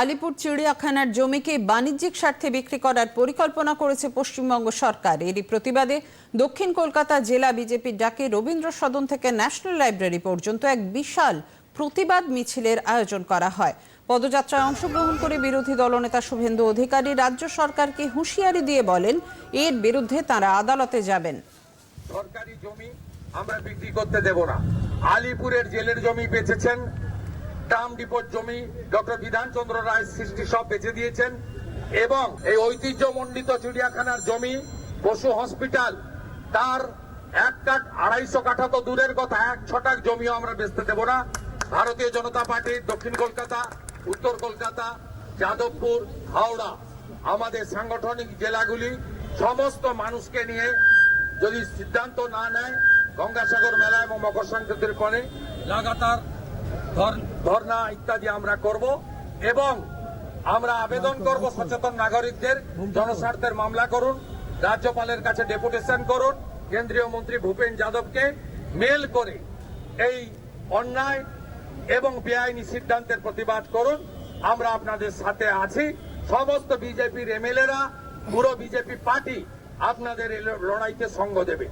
আলিপুর চিড়িয়াখানার জমিকে বাণিজ্যিক স্বার্থে বিক্রি করার পরিকল্পনা করেছে পশ্চিমবঙ্গ সরকার। এরই প্রতিবাদে দক্ষিণ কলকাতা জেলা বিজেপির ডাকে রবীন্দ্র সদন থেকে ন্যাশনাল লাইব্রেরি পর্যন্ত এক বিশাল প্রতিবাদ মিছিলের আয়োজন করা হয়। পদযাত্রায় অংশগ্রহণ করে বিরোধী দলনেতা শুভেন্দু অধিকারী রাজ্য সরকারকে হুঁশিয়ারি দিয়ে বলেন, এর বিরুদ্ধে তারা আদালতে যাবেন। সরকারি জমি আমরা বিক্রি করতে দেব না। আলিপুরের জেলের জমি বেচেছেন ট্রাম ডিপোর জমি ডক্টর বিধানচন্দ্র রায় সৃষ্টি সব বেচে দিয়েছেন এবং এই ঐতিহ্যমণ্ডিত চিড়িয়াখানার জমি পশু হসপিটাল, তার এক কাঠ আড়াইশো কাঠা তো দূরের কথা, এক ছটাক জমিও আমরা বেচতে দেব না। ভারতীয় জনতা পার্টি দক্ষিণ কলকাতা, উত্তর কলকাতা, যাদবপুর, হাওড়া, আমাদের সাংগঠনিক জেলাগুলি, সমস্ত মানুষকে নিয়ে যদি সিদ্ধান্ত না নেয়, গঙ্গাসাগর মেলা এবং মকর সংক্রান্তির পরে লাগাতার ধর- ধর্ণা ইত্যাদি আমরা করব এবং আমরা আবেদন করব সচেতন নাগরিকদের জনস্বার্থের মামলা করুন রাজ্যপালের কাছে ডেপুটেশন করুন কেন্দ্রীয় মন্ত্রী ভূপেন যাদবকে মেল করে এই অন্যায় এবং বেআইনি সিদ্ধান্তের প্রতিবাদ করুন। আমরা আপনাদের সাথে আছি। সমস্ত বিজেপির এমএলএরা পুরো বিজেপি পার্টি আপনাদের লড়াইতে সঙ্গ দেবে।